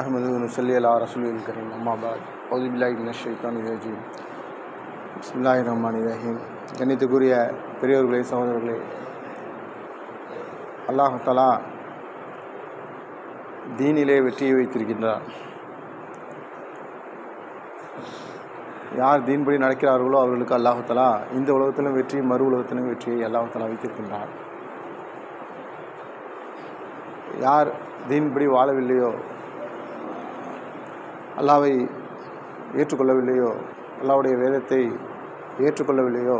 அஹமது நுசல்லி அல்லா ரசூலின் கரீம் அம்மாபாத் ஒதுபில்லாய் ஷைத்தான் ரஜீம் பிஸ்மில்லாய் ரஹ்மான் ரஹீம் கண்ணித்துக்குரிய பெரியவர்களே சகோதரர்களே அல்லாஹலா தீனிலே வெற்றியை வைத்திருக்கின்றார். யார் தீன்படி நடக்கிறார்களோ அவர்களுக்கு அல்லாஹலா இந்த உலகத்திலும் வெற்றி மறு உலகத்திலும் வெற்றியை அல்லாஹலா வைத்திருக்கின்றார். யார் தீன்படி வாழவில்லையோ அல்லாவை ஏற்றுக்கொள்ளவில்லையோ அல்லாவுடைய வேதத்தை ஏற்றுக்கொள்ளவில்லையோ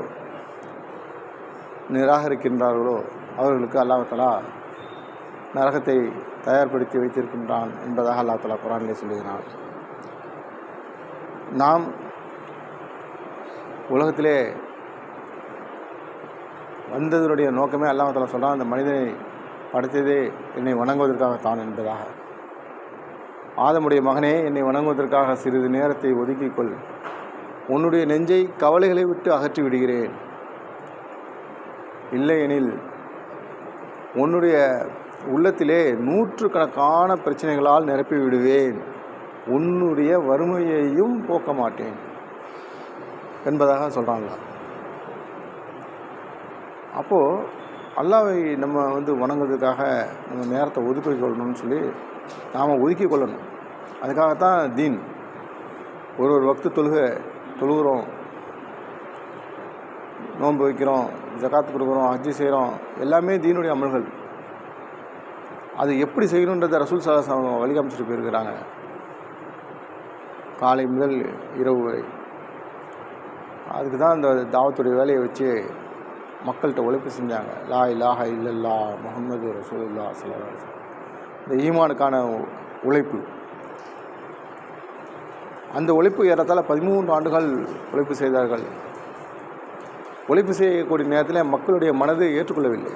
நிராகரிக்கின்றார்களோ அவர்களுக்கு அல்லாஹலா நரகத்தை தயார்படுத்தி வைத்திருக்கின்றான் என்பதாக அல்லா தலா குரானிலே சொல்லுகிறான். நாம் உலகத்திலே வந்ததனுடைய நோக்கமே அல்லாமத்தில் சொல்கிறான் அந்த மனிதனை படைத்ததே என்னை வணங்குவதற்காகத்தான் என்பதாக. ஆதமுடைய மகனே என்னை வணங்குவதற்காக சிறிது நேரத்தை ஒதுக்கிக்கொள். உன்னுடைய நெஞ்சை கவலைகளை விட்டு அகற்றி விடுகிறேன். இல்லையெனில் உன்னுடைய உள்ளத்திலே நூற்றுக்கணக்கான பிரச்சனைகளால் நிரப்பி விடுவேன். உன்னுடைய வறுமையையும் போக்க மாட்டேன். என்பதாக சொல்கிறாங்க அப்போது அல்லாவை நம்ம வந்து வணங்குறதுக்காக நம்ம நேரத்தை ஒதுக்கி கொள்ளணும்னு சொல்லி நாம் ஒதுக்கி கொள்ளணும். அதுக்காகத்தான் தீன். ஒரு ஒரு வக்து தொழுக தொழுகிறோம். நோன்பு வைக்கிறோம் ஜக்காத்து கொடுக்குறோம் அஜி செய்கிறோம். எல்லாமே தீனுடைய அமல்கள். அது எப்படி செய்யணுன்றதை ரசூல் சலாஸ் அவங்க வழிகாமிச்சிட்டு போயிருக்கிறாங்க. காலை முதல் இரவு வரை. அதுக்கு தான் அந்த தாவத்துடைய வேலையை வச்சு மக்கள்கிட்ட ஒழிப்பு செஞ்சாங்க. லா இலாஹ இல்லல்லா முகமது ரசூலுல்லா சல்லா இந்த ஈமானுக்கான உழைப்பு. அந்த உழைப்பு ஏறத்தால் பதிமூன்று ஆண்டுகள் உழைப்பு செய்தார்கள். உழைப்பு செய்யக்கூடிய நேரத்தில் மக்களுடைய மனதை ஏற்றுக்கொள்ளவில்லை.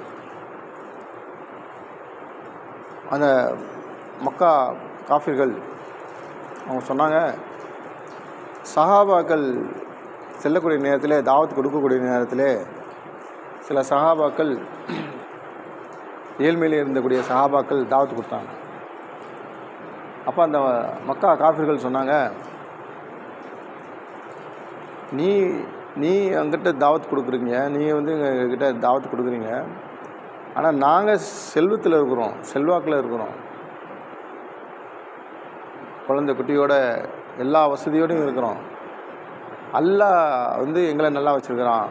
அந்த மக்கா காஃபிர்கள் அவங்க சொன்னாங்க சஹாபாக்கள் செல்லக்கூடிய நேரத்தில் தாவத்து கொடுக்கக்கூடிய நேரத்தில் சில சஹாபாக்கள் ஏழ்மையிலே இருந்தக்கூடிய சஹாபாக்கள் தாவத்து கொடுத்தாங்க. அப்போ அந்த மக்கா காஃபிர்கள் சொன்னாங்க நீ நீ எங்கிட்ட தாவத் கொடுக்குறீங்க நீ வந்து எங்ககிட்ட தாவத் கொடுக்குறீங்க. ஆனால் நாங்கள் செல்வத்தில் இருக்கிறோம் செல்வாக்கில் இருக்கிறோம். குழந்தை குட்டியோட எல்லா வசதியோடையும் இருக்கிறோம். அல்லா வந்து எங்களை நல்லா வச்சுருக்கிறான்.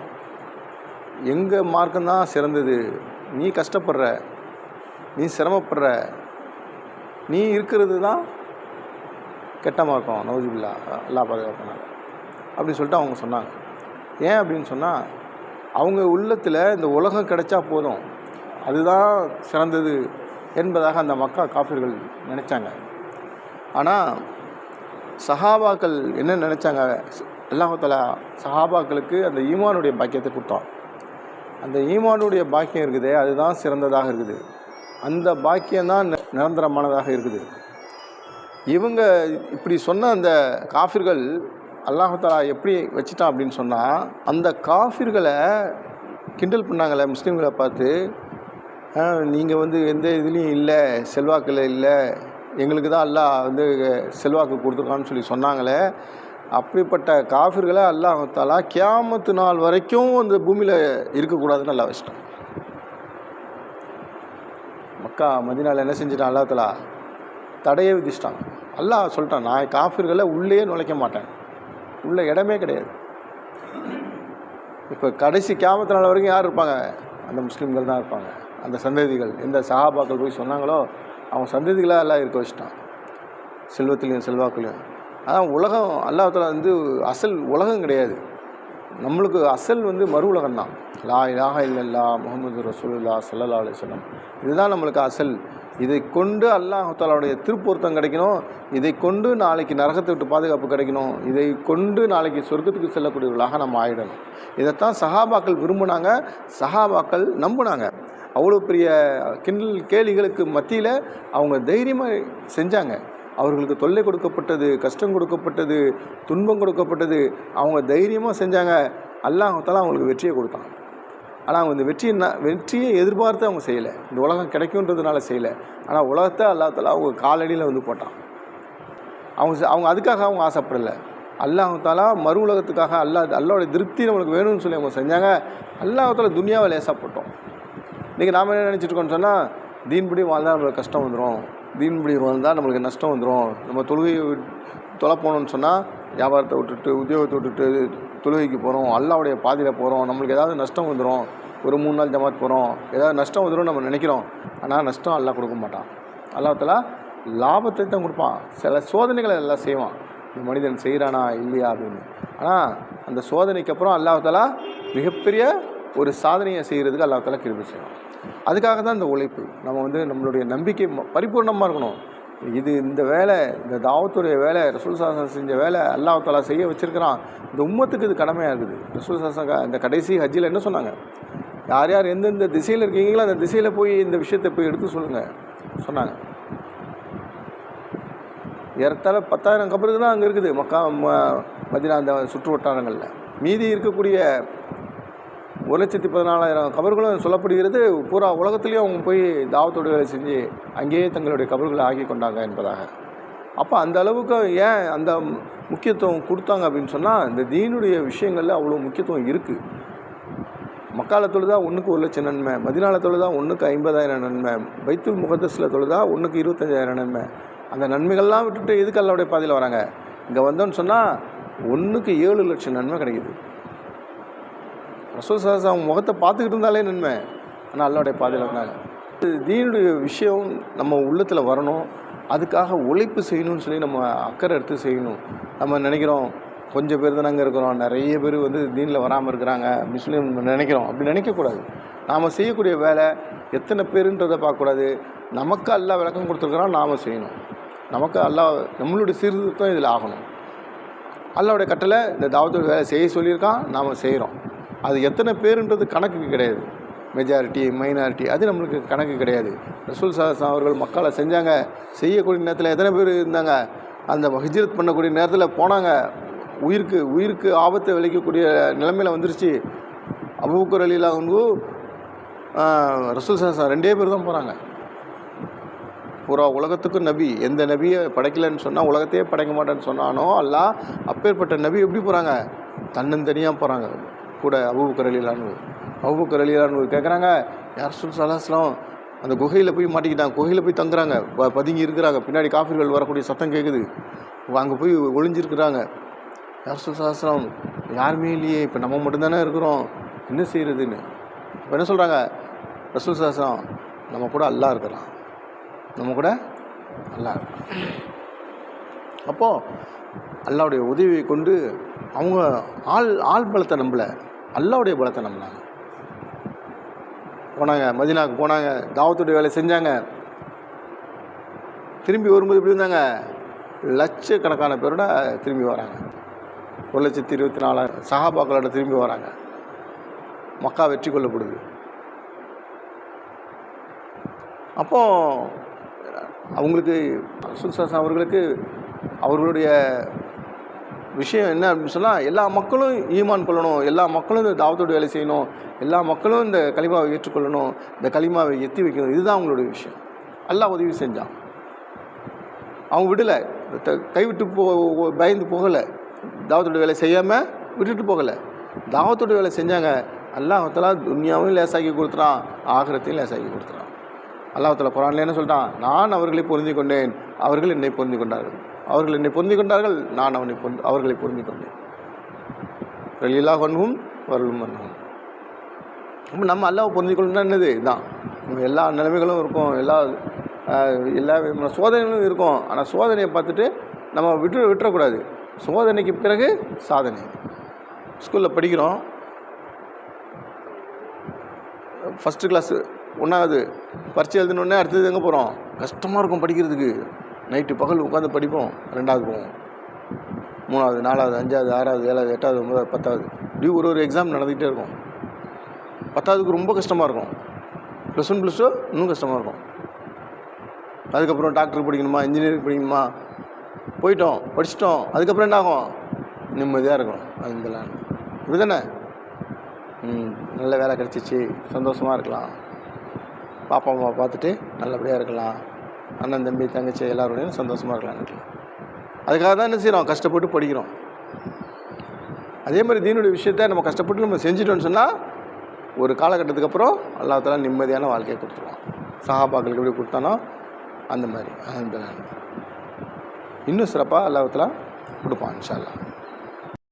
எங்கள் மார்க்கம்தான் சிறந்தது. நீ கஷ்டப்படுற. நீ சிரமப்படுற நீ இருக்கிறது தான் கெட்டமாக இருக்கும் நவஜிபில்லா அல்லா பாதுகாப்பினாங்க அப்படின்னு சொல்லிட்டு அவங்க சொன்னாங்க. ஏன் அப்படின்னு சொன்னால் அவங்க உள்ளத்தில் இந்த உலகம் கிடைச்சா போதும் அதுதான் சிறந்தது என்பதாக அந்த மக்கா காஃபிர்கள் நினச்சாங்க. ஆனால் சஹாபாக்கள் என்ன நினச்சாங்க? அல்லாஹலா சஹாபாக்களுக்கு அந்த ஈமானுடைய பாக்கியத்தை கொடுத்தான். அந்த ஈமானுடைய பாக்கியம் இருக்குது அதுதான் சிறந்ததாக இருக்குது. அந்த பாக்கியம்தான் நிரந்தரமானதாக இருக்குது. இவங்க இப்படி சொன்ன அந்த காஃபிர்கள் அல்லாஹாலா எப்படி வச்சுட்டான் அப்படின்னு சொன்னால் அந்த காஃபிர்களை கிண்டல் பண்ணாங்களே முஸ்லீம்களை பார்த்து நீங்கள் வந்து எந்த இதுலேயும் இல்லை செல்வாக்கில் இல்லை எங்களுக்கு தான் அல்லாஹ் வந்து செல்வாக்கு கொடுத்துருக்கான்னு சொல்லி சொன்னாங்களே அப்படிப்பட்ட காஃபிர்களை அல்லாஹாலா கியாமத்து நாள் வரைக்கும் அந்த பூமியில் இருக்கக்கூடாதுன்னு நல்லா வச்சிட்டான். மக்கா மதினாவில் என்ன செஞ்சிட்டான் அல்லாத்தலா தடையை விதிச்சிட்டான். அல்லாஹ் சொல்லிட்டான் நான் காஃபிர்களை உள்ளே நுழைக்க மாட்டேன். உள்ள இடமே கிடையாது. இப்போ கடைசி கேமத்து நாள் வரைக்கும் யார் இருப்பாங்க? அந்த முஸ்லீம்கள் தான் இருப்பாங்க. அந்த சந்ததிகள் எந்த சஹாபாக்கள் போய் சொன்னாங்களோ அவங்க சந்ததிகளாக எல்லாம் இருக்க வச்சுட்டான். செல்வத்துலேயும் செல்வாக்குலேயும். அதான் உலகம் அல்லாஹத்தில் வந்து அசல் உலகம் கிடையாது. நம்மளுக்கு அசல் வந்து மறு உலகம் தான். லா இலாக இல்லல்லா முகமது ரசூலுல்லா சல்லா அலிஸ்லம் இதுதான் நம்மளுக்கு அசல். இதை கொண்டு அல்லாஹாலாவுடைய திருப்பொருத்தம் கிடைக்கணும். இதை கொண்டு நாளைக்கு நரகத்தை விட்டு பாதுகாப்பு கிடைக்கணும். இதை கொண்டு நாளைக்கு சொர்க்கத்துக்கு செல்லக்கூடியவர்களாக நம்ம ஆயிடணும். இதைத்தான் சஹாபாக்கள் விரும்பினாங்க. சஹாபாக்கள் நம்பினாங்க. அவ்வளோ பெரிய கிண்டல் கேலிகளுக்கு மத்தியில் அவங்க தைரியமாக செஞ்சாங்க. அவர்களுக்கு தொல்லை கொடுக்கப்பட்டது கஷ்டம் கொடுக்கப்பட்டது துன்பம் கொடுக்கப்பட்டது அவங்க தைரியமாக செஞ்சாங்க. அல்லாஹால அவங்களுக்கு வெற்றியை கொடுத்தான். ஆனால் அவங்க இந்த வெற்றியை வெற்றியை எதிர்பார்த்து அவங்க செய்யலை. இந்த உலகம் கிடைக்குன்றதுனால செய்யலை. ஆனால் உலகத்தை அல்லாத்தால அவங்க காலடியில் வந்து போட்டான். அவங்க செ- அவங்க அதுக்காக அவங்க ஆசைப்படலை. அல்லாஹாலா மறு உலகத்துக்காக அல்லா அல்லாவோட திருப்தி நம்மளுக்கு வேணும்னு சொல்லி அவங்க செஞ்சாங்க. அல்லாஹால துனியாவை போட்டோம். இன்றைக்கி நாம் என்ன நினச்சிட்டு இருக்கோம்னு சொன்னால் தீன்படி வாழ்ந்தால் நம்மளுக்கு கஷ்டம் வந்துடும் தீன்படி வந்தால் நம்மளுக்கு நஷ்டம் வந்துடும் நம்ம தொழுகையை தொலை போகணும்னு சொன்னால் வியாபாரத்தை விட்டுட்டு உத்தியோகத்தை விட்டுட்டு தொழுகைக்கு போகிறோம் அல்லாவுடைய பாதையில் போகிறோம் நம்மளுக்கு ஏதாவது நஷ்டம் வந்துடும் ஒரு மூணு நாள் ஜமாத் போகிறோம் ஏதாவது நஷ்டம் வந்துடும் நம்ம நினைக்கிறோம். ஆனால் நஷ்டம் அல்லா கொடுக்க மாட்டான். அல்லாஹாலா லாபத்தை தான் கொடுப்பான். சில சோதனைகளை எல்லாம் செய்வான். இந்த மனிதன் செய்கிறானா இல்லையா? அப்படின்னு. ஆனால் அந்த சோதனைக்கு அப்புறம் அல்லாஹாலா மிகப்பெரிய ஒரு சாதனையை செய்கிறதுக்கு அல்லாஹாலா கிருபி செய்யணும் அதுக்காக தான் இந்த உழைப்பு. நம்ம வந்து நம்மளுடைய நம்பிக்கை ம- பரிபூர்ணமாக இருக்கணும். இது இந்த வேலை இந்த தாவத்துடைய வேலை ரசூல் சாசன் செஞ்ச வேலை அல்லாஹாலா செய்ய வச்சுருக்கிறான். இந்த உம்மத்துக்கு இது கடமையாக இருக்குது. ரசூல் சாசன் இந்த கடைசி ஹஜ்ஜில் என்ன சொன்னாங்க? யார் யார் எந்தெந்த திசையில் இருக்கீங்களோ அந்த திசையில் போய் இந்த விஷயத்தை போய் எடுத்து சொல்லுங்கள் சொன்னாங்க. ஏறத்தாழ பத்தாயிரம் கபருக்கு தான் அங்கே இருக்குது. மக்கா ம- மதினா அந்த சுற்று வட்டாரங்களில். மீதி இருக்கக்கூடிய ஒரு லட்சத்தி பதினாலாயிரம் கபர்களும் சொல்லப்படுகிறது. பூரா உலகத்துலேயும் அவங்க போய் தாவத்தோட வேலை செஞ்சு அங்கேயே தங்களுடைய கபர்களை ஆக்கி கொண்டாங்க என்பதாக. அப்போ அந்த அளவுக்கு ஏன் அந்த முக்கியத்துவம் கொடுத்தாங்க அப்படின்னு சொன்னால் இந்த தீனுடைய விஷயங்களில் அவ்வளோ முக்கியத்துவம் இருக்குது மக்கால தொழுதா ஒன்றுக்கு ஒரு லட்சம் நன்மை மதினால தொழுதா ஒன்றுக்கு ஐம்பதாயிரம் நன்மை பைத்துல் முகதஸில் தொழுதா ஒன்றுக்கு இருபத்தஞ்சாயிரம் நன்மை. அந்த நன்மைகள்லாம் விட்டுட்டு எதுக்கு அல்லாவுடைய பாதையில் வராங்க? இங்கே வந்தோன்னு சொன்னால் ஒன்றுக்கு ஏழு லட்சம் நன்மை கிடைக்குது. ரசூல் சாஸ் அவங்க முகத்தை பார்த்துக்கிட்டு இருந்தாலே நன்மை. ஆனால் அல்லாவுடைய பாதையில் இருந்தாங்க தீனுடைய விஷயம் நம்ம உள்ளத்தில் வரணும். அதுக்காக உழைப்பு செய்யணும்னு சொல்லி நம்ம அக்கறை எடுத்து செய்யணும். நம்ம நினைக்கிறோம் கொஞ்சம் பேர் தானே அங்கே இருக்கிறோம். நிறைய பேர் வந்து தீனில் வராமல் இருக்கிறாங்க. முஸ்லீம் நினைக்கிறோம். அப்படி நினைக்கக்கூடாது. நாம் செய்யக்கூடிய வேலை எத்தனை பேருன்றதை பார்க்கக்கூடாது. நமக்கு எல்லா விளக்கம் கொடுத்துருக்குறோம் நாம் செய்யணும். நமக்கு அல்லா நம்மளுடைய சீர்திருத்தம் இதில் ஆகணும். அல்லாவுடைய கட்டளை இந்த தாவத்தோட வேலை செய்ய சொல்லியிருக்கான் நாம் செய்கிறோம் அது எத்தனை பேருன்றது கணக்குக்கு கிடையாது. மெஜாரிட்டி மைனாரிட்டி அது நம்மளுக்கு கணக்கு கிடையாது. ரசூல் சாஸ்லாம் அவர்கள் மக்களை செஞ்சாங்க. செய்யக்கூடிய நேரத்தில் எத்தனை பேர் இருந்தாங்க? அந்த ஹிஜ்ரத் பண்ணக்கூடிய நேரத்தில் போனாங்க. உயிருக்கு உயிருக்கு ஆபத்தை விளைக்கக்கூடிய நிலைமையில் வந்துருச்சு. அபுபக்கர் அலிலா வந்து ரசூல் சாஸ்லாம் ரெண்டே பேர் தான் போகிறாங்க பூரா உலகத்துக்கும் நபி. எந்த நபியை படைக்கலைன்னு சொன்னால் உலகத்தையே படைக்க மாட்டேன்னு சொன்னானோ அல்ல அப்பேற்பட்ட நபி எப்படி போகிறாங்க தன்னந்தனியாக போகிறாங்க கூட அபூபக்கர் அலிலான்னு அபூபக்கர் அலிலான்னு கேட்குறாங்க யார் சொல் சலாஸ்லாம் அந்த குகையில் போய் மாட்டிக்கிட்டாங்க. குகையில் போய் தங்குறாங்க. ப- பதுங்கி இருக்கிறாங்க. பின்னாடி காஃபிர்கள் வரக்கூடிய சத்தம் கேட்குது அங்கே போய் ஒளிஞ்சிருக்கிறாங்க. யார் சொல் சலாஸ்லாம் யாருமே இல்லையே. இப்போ நம்ம மட்டும்தானே இருக்கிறோம். என்ன செய்கிறதுன்னு இப்போ என்ன சொல்கிறாங்க ரசூல் சாஸ்திரம் நம்ம கூட அல்லாஹ் இருக்கிறான். நம்ம கூட அல்லா அப்போது அல்லாவுடைய உதவியை கொண்டு அவங்க ஆள் ஆள் பலத்தை நம்பல. அல்லாவுடைய பலத்தை நம்பினாங்க. போனாங்க மதினாவுக்கு போனாங்க தாவத்துடைய வேலை செஞ்சாங்க. திரும்பி வரும்போது இப்படி இருந்தாங்க. லட்சக்கணக்கான பேரோட திரும்பி வராங்க. ஒரு லட்சத்தி இருபத்தி நாலாயிரம் சகாபாக்களோட திரும்பி வராங்க. மக்கா வெற்றி கொள்ளப்படுது. அப்போ அவங்களுக்கு சுல்சாசன் அவர்களுக்கு அவர்களுடைய விஷயம் என்ன அப்படின்னு சொன்னால் எல்லா மக்களும் ஈமான் கொள்ளணும் எல்லா மக்களும் இந்த தாவத்தோட வேலை செய்யணும் எல்லா மக்களும் இந்த களிமாவை ஏற்றுக்கொள்ளணும் இந்த களிமாவை எத்தி வைக்கணும். இதுதான் அவங்களுடைய விஷயம். எல்லாம் உதவி செஞ்சான் அவங்க விடலை. த- கைவிட்டு போ பயந்து போகலை. தாவத்தோட வேலை செய்யாமல் விட்டுட்டு போகலை. தாவத்தோட வேலை செஞ்சாங்க. அல்லாஹத்தலா துன்யாவையும் லேசாக்கி கொடுத்துறான் ஆகிரத்தையும் லேசாக்கி கொடுத்துறான். அல்லாஹத்தலா குரான்ல என்ன சொல்லிட்டான் நான் அவர்களை பொருந்தி கொண்டேன். அவர்கள் என்னை பொருந்தி கொண்டார்கள். அவர்கள் என்னை பொருந்தி கொண்டார்கள் நான் அவனை பொருந்தி அவர்களை பொருந்தி கொண்டேன். வெளியிலா கொண்டும் வரலும் பண்ணுவோம் அப்போ நம்ம அல்லாவை பொருந்தி கொள்ளணும்னா என்னது? இதுதான் நம்ம எல்லா நிலைமைகளும் இருக்கும் எல்லா எல்லா விதமான சோதனைகளும் இருக்கும். ஆனால் சோதனையை பார்த்துட்டு நம்ம விட்டு விட்டுறக்கூடாது. சோதனைக்கு பிறகு சாதனை. ஸ்கூலில் படிக்கிறோம். ஃபஸ்ட்டு கிளாஸு ஒன்றாவது பரிச்சை எழுதினோடனே அடுத்தது எங்கே போகிறோம் கஷ்டமாக இருக்கும் படிக்கிறதுக்கு. நைட்டு பகல் உட்காந்து படிப்போம் ரெண்டாவது போவோம். மூணாவது நாலாவது அஞ்சாவது ஆறாவது ஏழாவது எட்டாவது ஒன்பதாவது பத்தாவது. இப்படி ஒரு ஒரு எக்ஸாம் நடந்துக்கிட்டே இருக்கும். பத்தாவதுக்கு ரொம்ப கஷ்டமாக இருக்கும். ப்ளஸ் ஒன் ப்ளஸ் டூ இன்னும் கஷ்டமாக இருக்கும். அதுக்கப்புறம் டாக்டர் படிக்கணுமா இன்ஜினியரிங் படிக்கணுமா? போயிட்டோம் படிச்சிட்டோம். அதுக்கப்புறம் என்ன ஆகும்? நிம்மதியாக இருக்கும். அது இப்படி தானே ம் நல்ல வேலை கிடச்சிச்சு. சந்தோஷமாக இருக்கலாம். பாப்பா அம்மா பார்த்துட்டு நல்லபடியாக இருக்கலாம். அண்ணன் தம்பி தங்கச்சி எல்லாரோடையும் சந்தோஷமாக இருக்கலாம் அதுக்காக தான் என்ன செய்கிறோம் கஷ்டப்பட்டு படிக்கிறோம். அதே மாதிரி தீனுடைய விஷயத்த நம்ம கஷ்டப்பட்டு நம்ம செஞ்சிட்டோம்னு சொன்னால் ஒரு காலகட்டத்துக்கு அப்புறம் அல்லாத்தால நிம்மதியான வாழ்க்கையை கொடுத்துருவான். சஹாபாக்களுக்கு எப்படி கொடுத்தானோ அந்த மாதிரி. அந்த இன்னும் சிறப்பாக அல்லாஹ் கொடுப்பான் இன்ஷா அல்லாஹ்